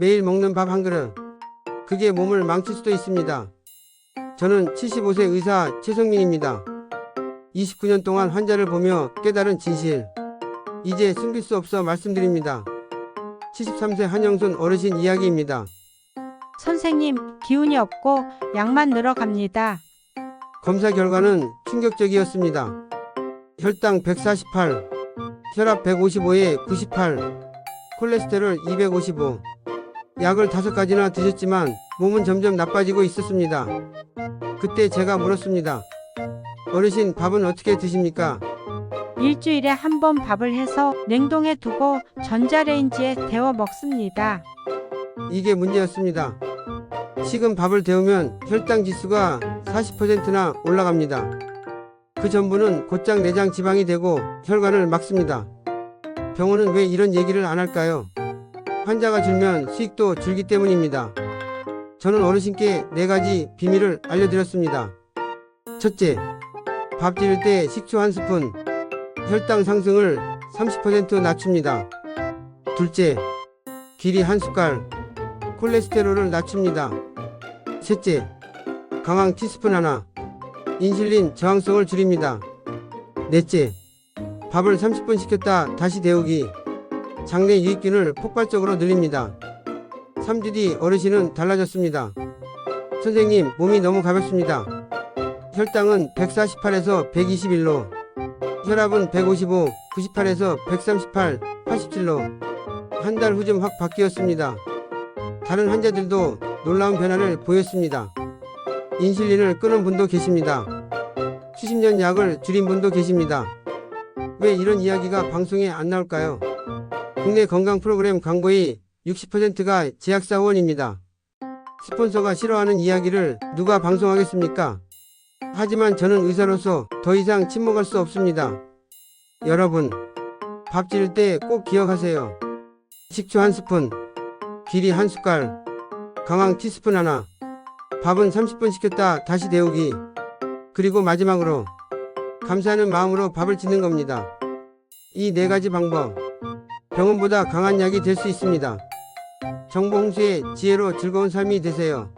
매일 먹는 밥 한 그릇. 그게 몸을 망칠 수도 있습니다. 저는 75세 의사 최성민입니다. 29년 동안 환자를 보며 깨달은 진실. 이제 숨길 수 없어 말씀드립니다. 73세 한영순 어르신 이야기입니다. 선생님, 기운이 없고 약만 늘어갑니다. 검사 결과는 충격적이었습니다. 혈당 148, 혈압 155에 98, 콜레스테롤 255. 약을 다섯 가지나 드셨지만 몸은 점점 나빠지고 있었습니다. 그때 제가 물었습니다. 어르신 밥은 어떻게 드십니까? 일주일에 한 번 밥을 해서 냉동해 두고 전자레인지에 데워 먹습니다. 이게 문제였습니다. 식은 밥을 데우면 혈당 지수가 40%나 올라갑니다. 그 전부는 곧장 내장 지방이 되고 혈관을 막습니다. 병원은 왜 이런 얘기를 안 할까요? 환자가 줄면 수익도 줄기 때문입니다. 저는 어르신께 네 가지 비밀을 알려드렸습니다. 첫째, 밥 지을 때 식초 한 스푼, 혈당 상승을 30% 낮춥니다. 둘째, 길이 한 숟갈, 콜레스테롤을 낮춥니다. 셋째, 강황 티스푼 하나, 인슐린 저항성을 줄입니다. 넷째, 밥을 30분 식혔다 다시 데우기, 장내 유익균을 폭발적으로 늘립니다. 3주 뒤 어르신은 달라졌습니다. 선생님, 몸이 너무 가볍습니다. 혈당은 148에서 121로, 혈압은 155, 98에서 138, 87로, 한 달 후쯤 확 바뀌었습니다. 다른 환자들도 놀라운 변화를 보였습니다. 인슐린을 끊은 분도 계십니다. 수십 년 약을 줄인 분도 계십니다. 왜 이런 이야기가 방송에 안 나올까요? 국내 건강 프로그램 광고의 60%가 제약사원입니다. 스폰서가 싫어하는 이야기를 누가 방송하겠습니까? 하지만 저는 의사로서 더 이상 침묵할 수 없습니다. 여러분, 밥 지을 때 꼭 기억하세요. 식초 한 스푼, 길이 한 숟갈, 강황 티스푼 하나, 밥은 30분 식혔다 다시 데우기, 그리고 마지막으로 감사하는 마음으로 밥을 짓는 겁니다. 이 네 가지 방법, 병원보다 강한 약이 될 수 있습니다. 정보 홍수의 지혜로 즐거운 삶이 되세요.